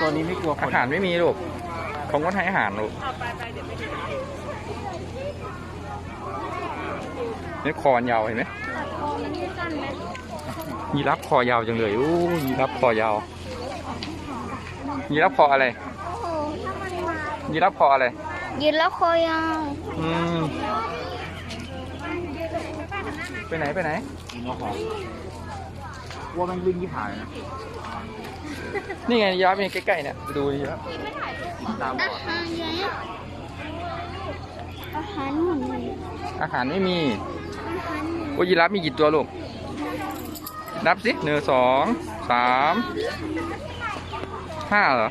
ตัวนี้ไม่กลัวคอานหารไม่มีลูกเขาก็ให้อาหารลูกนี่คอนยาวเห็นไหมคอมันไม่สั้นไหมยีรับคอยาวจังเลยอู้ยีรับคอยาวยีรับคออะไรโอ้โหถ้ามันมายีรับคออะไรยืนแล้วคอยาวอืมไปไหนไปไหน ยิงนกของวัวมันวิ่งยี่หายนะนี่ไงยีรับนี่ใกล้ๆเนี่ยไปดูยีรับกินตามบอาอดหารเยอะอาหารหมูอาหารไม่มีอาหารหมูโอ้ยีรับมีกี่ตัวลูกนับสิหนึ่งสองสามห้าเหรอ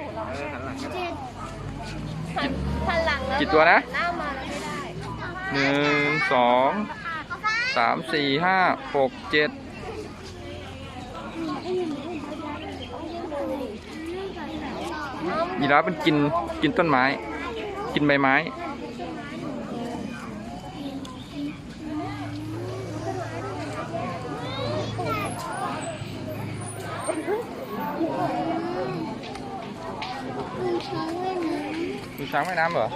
เจ็ดพันหลังแล้วกี่ตัวนะหน้ามาแล้วไม่ได้หนึ่งสองสามสี่ห้าหกเจ็ด ยีราฟมันกินกินต้นไม้ กินใบไม้มีช้างว่ายน้มีช้างว่ายน้ำเหรอ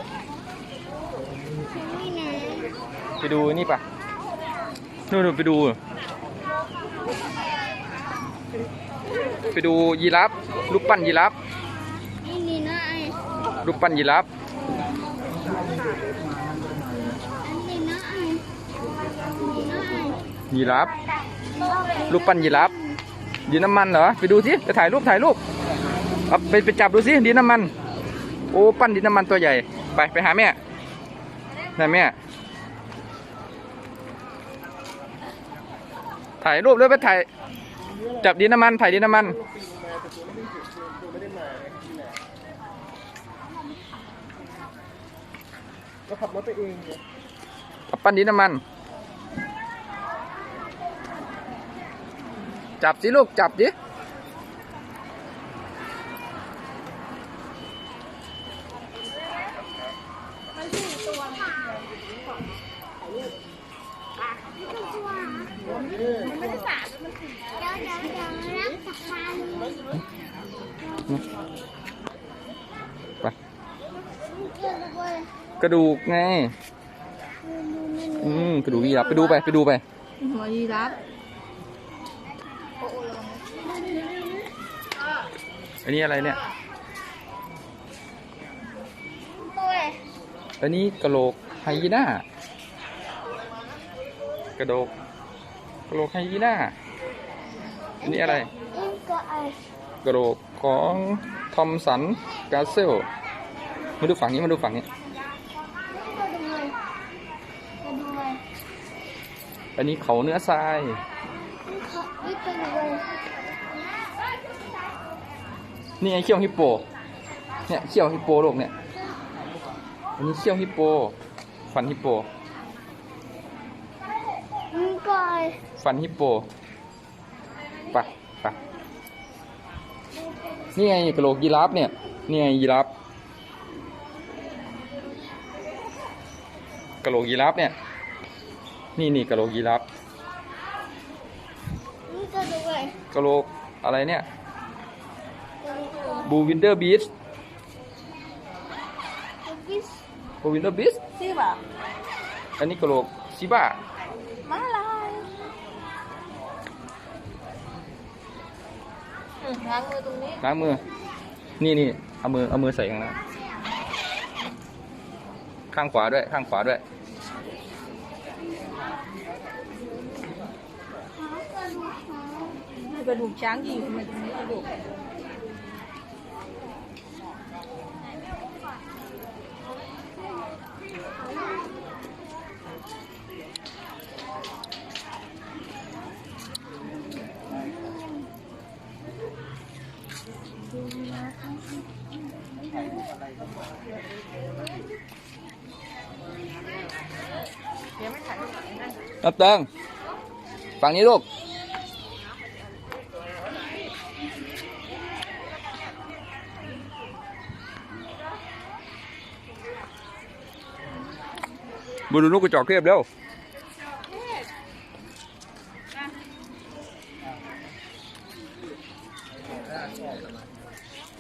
ช้างว่ายน้ไปดูนี่ปะนู่นๆไปดู ไปดูยีราฟรูปปั้นยีราฟ รูปปั้นยีราฟยีราฟรูปปั้นยีราฟดินน้ำมันเหรอ ไปดูสิไปถ่ายรูปถ่ายรูปเอาไปไปจับดูสิดินน้ำมัน โอ้ปั้นดินน้ำมันตัวใหญ่ ไปไปหาแม่ไหนแม่ ถ่ายรูปด้วยไปถ่ายจับดินน้ำมันถ่ายดินน้ำมัน ก็ขับรถไปเองเอาปั้นดินน้ำมัน จับสิลูก จับดิเดี๋ยวเดี๋ยวเดี๋ยวรักสักครั้งไปเดี๋ยวด้วย กระดูกไงดูนี่อืมกระดูกยีราฟไปดูไปไปดูไป หัวยีรับอันนี้อะไรเนี่ยตัวอันนี้กระโหลกไฮยีน่ากระโดกกระโหลกไฮยีน่า อันนี้อะไรอินก็ไอ้กระโหลกของทอมสันกาเซล มาดูฝั่งนี้มาดูฝั่งนี้ ก็ด้วยก็ด้วย อันนี้เขาเนื้อทรายนี่ไงเขี้ยวฮิปโป เนี่ยเขี้ยวฮิปโปโลกเนี่ย อันนี้เขี้ยวฮิปโป ฟันฮิปโปอินก็ไอ้ฟันฮิปโปไปะปะนี่ไงกระโหลกยีราฟเนี่ย นี่ไงยีราฟกระโหลกยีราฟเนี่ย นี่นี่กระโหลกยีราฟอินก็ด้วยกระโหลกอะไรเนี่ยก็ด้วยบูวินเดอร์บีชบิสบูวินเดอร์บีชชื่อแบบอันนี้กระโหลกชิบ้ามาลายอืมล้างมือตรงนี้ล้างมือ นี่นี่เอามือเอามือใส่ข้างหน้าข้างขวาด้วยข้างขวาด้วย ขากระดูกขาก ระดูกช้างยิงมันตรง นี้กระดูกนับเติงฝั่งนี้ลูก บุรุษลูกกระจอกเทพแล้ว